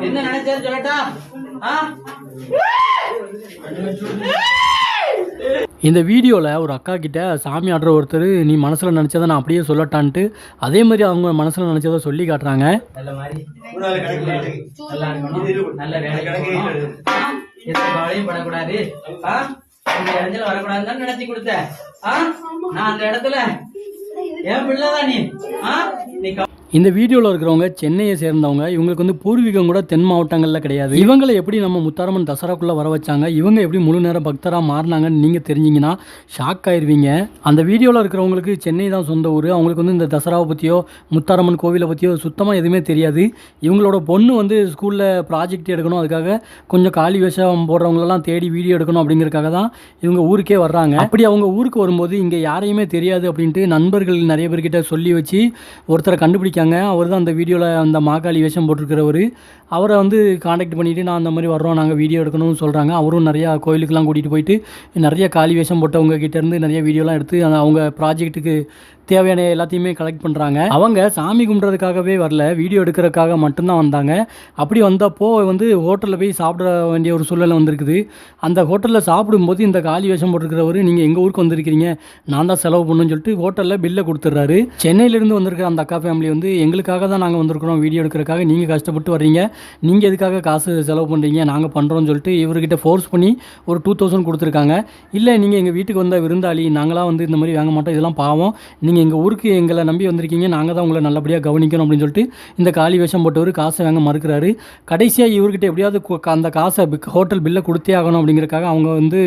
என்ன நினைச்சேன்னு சொல்லட்டா? ஆ? இந்த வீடியோவில் ஒரு அக்கா கிட்ட சாமி ஆடுற ஒருத்தர் நீ மனசில் நினச்சதை நான் அப்படியே சொல்லட்டான்ட்டு அதே மாதிரி அவங்க மனசில் நினச்சதை சொல்லி காட்டுறாங்க. படக்கூடாது. வரக்கூடாதுன்னு நினைச்சு கொடுத்த? நான் அந்த இடத்துல. என் பிள்ளைதான் நீ? இந்த வீடியோவில் இருக்கிறவங்க சென்னையை சேர்ந்தவங்க இவங்களுக்கு வந்து பூர்வீகம் கூட தென் மாவட்டங்களில் கிடையாது. இவங்களை எப்படி நம்ம முத்தாரம்மன் தசராக்குள்ளே வர வச்சாங்க இவங்க எப்படி முழு நேரம் பக்தராக மாறினாங்கன்னு நீங்கள் தெரிஞ்சிங்கன்னா ஷாக் ஆயிருவீங்க. அந்த வீடியோவில் இருக்கிறவங்களுக்கு சென்னை தான் சொந்த ஊர் அவங்களுக்கு வந்து இந்த தசராவை பற்றியோ முத்தாரம்மன் கோவிலை பற்றியோ சுத்தமாக எதுவுமே தெரியாது. இவங்களோட பொண்ணு வந்து ஸ்கூலில் ப்ராஜெக்ட் எடுக்கணும் அதுக்காக கொஞ்சம் காலி வேஷம் போடுறவங்களெல்லாம் தேடி வீடியோ எடுக்கணும் அப்படிங்கிறதுக்காக தான் இவங்க ஊருக்கே வர்றாங்க. அப்படி அவங்க ஊருக்கு வரும்போது இங்கே யாரையுமே தெரியாது அப்படின்ட்டு நண்பர்கள் நிறைய பேர்கிட்ட சொல்லி வச்சு ஒருத்தரை கண்டுபிடிக்காங்க அவர் தான் அந்த வீடியோவில் அந்த மாகாளி வேஷம் போட்டிருக்கிறவர். அவரை வந்து காண்டாக்ட் பண்ணிவிட்டு நான் அந்த மாதிரி வர்றோம் நாங்கள் வீடியோ எடுக்கணும்னு சொல்கிறாங்க அவரும் நிறையா கோயிலுக்கெலாம் கூட்டிகிட்டு போயிட்டு நிறைய காளி வேஷம் போட்டவங்க கிட்டேருந்து நிறைய வீடியோலாம் எடுத்து அவங்க ப்ராஜெக்ட்டுக்கு தேவையான எல்லாத்தையுமே கலெக்ட் பண்ணுறாங்க அவங்க சாமி கும்பிட்றதுக்காகவே வரல வீடியோ எடுக்கிறதுக்காக மட்டும்தான் வந்தாங்க. அப்படி வந்தப்போ வந்து ஹோட்டலில் போய் சாப்பிட வேண்டிய ஒரு சூழ்நிலை வந்திருக்குது. அந்த ஹோட்டலில் சாப்பிடும்போது இந்த காலி வேஷம் போட்டிருக்கிறவர் நீங்கள் எங்கள் ஊருக்கு வந்திருக்கிறீங்க? நான் தான் செலவு பண்ணுன்னு சொல்லிட்டு ஹோட்டலில் பில்லை கொடுத்துட்றாரு. சென்னையிலேருந்து வந்திருக்கிற அந்த அக்கா ஃபேமிலி வந்து எங்களுக்காக தான் நாங்கள் வந்திருக்கிறோம் வீடியோ எடுக்கிறதுக்காக. நீங்கள் கஷ்டப்பட்டு வர்றீங்க. நீங்கள் எதுக்காக காசு செலவு பண்ணுறீங்க நாங்கள் பண்ணுறோம்னு சொல்லிட்டு இவர்கிட்ட ஃபோர்ஸ் பண்ணி ஒரு டூ தௌசண்ட் கொடுத்துருக்காங்க. இல்லை நீங்கள் எங்கள் வீட்டுக்கு வந்த விருந்தாளி நாங்களாம் வந்து இந்த மாதிரி வாங்க மாட்டோம். இதெல்லாம் பாவம். நீங்கள் நீங்கள் எங்கள் ஊருக்கு எங்களை நம்பி வந்திருக்கீங்க நாங்கள் தான் உங்களை நல்லபடியாக கவனிக்கணும் அப்படின்னு சொல்லிட்டு இந்த காலி வேஷம் போட்டவர் காசை வாங்க மறுக்கிறாரு. கடைசியாக இவர்கிட்ட எப்படியாவது அந்த காசை ஹோட்டல் பில்லை கொடுத்தே ஆகணும் அப்படிங்கிறக்காக அவங்க வந்து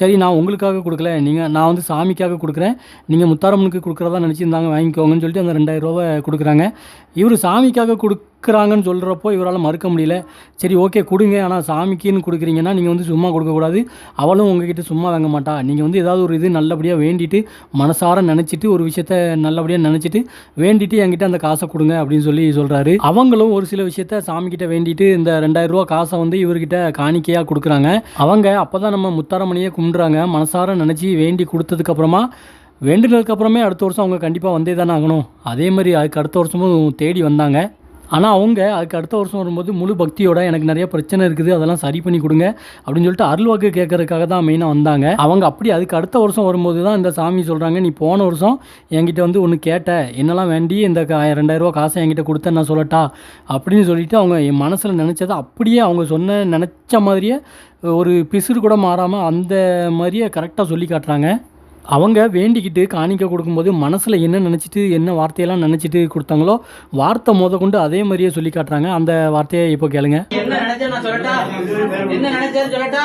சரி நான் உங்களுக்காக கொடுக்கல நீங்கள் நான் வந்து சாமிக்காக கொடுக்குறேன். நீங்கள் முத்தாரம்மனுக்கு கொடுக்குறதா நினச்சிருந்தாங்க வாங்கிக்கோங்கன்னு சொல்லிட்டு அந்த ரெண்டாயிரம் ரூபாவை கொடுக்குறாங்க. இவர் சாமிக்காக கொடு கொடுக்குறாங்கன்னு சொல்கிறப்போ இவரால் மறுக்க முடியல. சரி ஓகே கொடுங்க. ஆனால் சாமிக்குன்னு கொடுக்குறீங்கன்னா நீங்கள் வந்து சும்மா கொடுக்கக்கூடாது. அவளும் உங்ககிட்ட சும்மா வாங்க மாட்டா. நீங்கள் வந்து ஏதாவது ஒரு இது நல்லபடியாக வேண்டிட்டு மனசார நினச்சிட்டு ஒரு விஷயத்த நல்லபடியாக நினச்சிட்டு வேண்டிட்டு என்கிட்ட அந்த காசை கொடுங்க அப்படின்னு சொல்லி சொல்கிறாரு அவங்களும் ஒரு சில விஷயத்த சாமிக்கிட்ட வேண்டிட்டு இந்த ரெண்டாயிரரூவா காசை வந்து இவர்கிட்ட காணிக்கையாக கொடுக்குறாங்க. அவங்க அப்போ தான் நம்ம முத்தாரமணியை கும்பிட்றாங்க. மனசார நினச்சி வேண்டி கொடுத்ததுக்கப்புறமா வேண்டுனதுக்கப்புறமே அடுத்த வருஷம் அவங்க கண்டிப்பாக வந்தே தானே ஆகணும். அதே மாதிரி அதுக்கு அடுத்த வருஷமும் தேடி வந்தாங்க. ஆனால் அவங்க அதுக்கு அடுத்த வருஷம் வரும்போது முழு பக்தியோட எனக்கு நிறைய பிரச்சனை இருக்குது அதெல்லாம் சரி பண்ணி கொடுங்க அப்படின்னு சொல்லிட்டு அருள்வாக்கு கேட்கறதுக்காக தான் மெயினாக வந்தாங்க. அவங்க அப்படி அதுக்கு அடுத்த வருஷம் வரும்போது தான் இந்த சாமி சொல்கிறாங்க நீ போன வருஷம் என்கிட்ட வந்து ஒன்று கேட்ட என்னெல்லாம் வேண்டி இந்த கா ரெண்டாயிரரூவா காசை என்கிட்ட கொடுத்த நான் சொல்லட்டா? அப்படின்னு சொல்லிட்டு அவங்க என் மனசில் நினச்சதை அப்படியே அவங்க சொன்ன நினச்ச மாதிரியே ஒரு பிசுறு கூட மாறாமல் அந்த மாதிரியே கரெக்டாக சொல்லி காட்டுறாங்க. அவங்க வேண்டிக்கிட்டு காணிக்க கொடுக்கும்போது மனசில் என்ன நினச்சிட்டு என்ன வார்த்தையெல்லாம் நினச்சிட்டு கொடுத்தாங்களோ வார்த்தை மோத கொண்டு அதே மாதிரியே சொல்லி காட்டுறாங்க. அந்த வார்த்தையை இப்போ கேளுங்க. என்ன நான் சொல்லட்டா? என்ன சொல்லட்டா?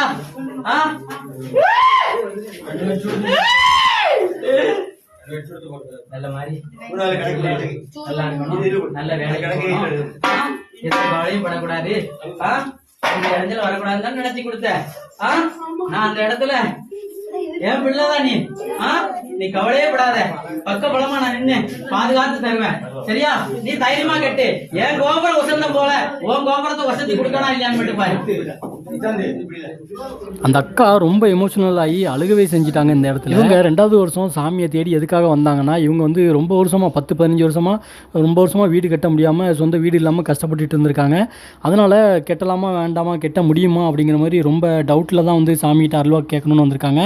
நல்ல மாதிரி. நல்லா இருக்கணும். நல்ல வேலை கிடைக்கணும் எந்த கவலையும் படக்கூடாது. இந்த இடத்துல வரக்கூடாதுன்னு நினைச்சு கொடுத்த நான் அந்த இடத்துல என் பிள்ளைதான் நீ? ஆ? நீ கவலையே படாத. பக்க பலமா நான் நின்னு பாதுகாத்து தருவேன். சரியா? நீ தைரியமா கெட்டு. என் கோபுரம் வசந்தம் போல? உன் கோபுரத்தை வசதி கொடுக்கணும் இல்லையான்னு மட்டும் பாரு. அந்த அக்கா ரொம்ப எமோஷனல் ஆகி அழுகவே செஞ்சுட்டாங்க இந்த இடத்துல. இவங்க ரெண்டாவது வருஷம் சாமியை தேடி எதுக்காக வந்தாங்கன்னா இவங்க வந்து ரொம்ப வருஷமாக பத்து பதினஞ்சு வருஷமாக ரொம்ப வருஷமாக வீடு கட்ட முடியாமல் சொந்த வீடு இல்லாமல் கஷ்டப்பட்டுட்டு இருந்திருக்காங்க. அதனால் கெட்டலாமா வேண்டாமா கெட்ட முடியுமா அப்படிங்கிற மாதிரி ரொம்ப டவுட்டில் தான் வந்து சாமிகிட்ட அருள்வா கேட்கணும்னு வந்திருக்காங்க.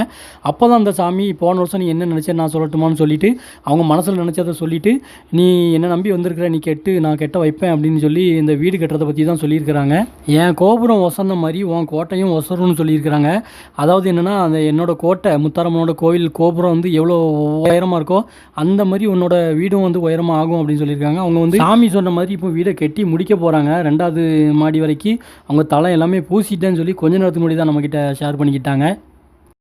அப்போ தான் அந்த சாமி போன வருஷம் நீ என்ன நினச்ச நான் சொல்லட்டுமான்னு சொல்லிட்டு அவங்க மனசில் நினச்சதை சொல்லிட்டு நீ என்ன நம்பி வந்திருக்கிற நீ கெட்டு நான் கெட்ட வைப்பேன் அப்படின்னு சொல்லி இந்த வீடு கட்டுறதை பற்றி தான் சொல்லியிருக்கிறாங்க. என் கோபுரம் வசந்த மாதிரி உன் கோட்டையும் ஒசரும்னு சொல்லியிருக்கிறாங்க. அதாவது என்னென்னா அந்த என்னோடய கோட்டை முத்தாரம்மனோட கோவில் கோபுரம் வந்து எவ்வளோ உயரமாக இருக்கோ அந்த மாதிரி உன்னோட வீடும் வந்து உயரமாக ஆகும் அப்படின்னு சொல்லியிருக்காங்க. அவங்க வந்து சாமி சொன்ன மாதிரி இப்போ வீடை கட்டி முடிக்க போகிறாங்க ரெண்டாவது மாடி வரைக்கும் அவங்க தலை எல்லாமே பூசிட்டேன்னு சொல்லி கொஞ்ச நேரத்துக்கு முன்னாடி தான் நம்மக்கிட்ட ஷேர் பண்ணிக்கிட்டாங்க.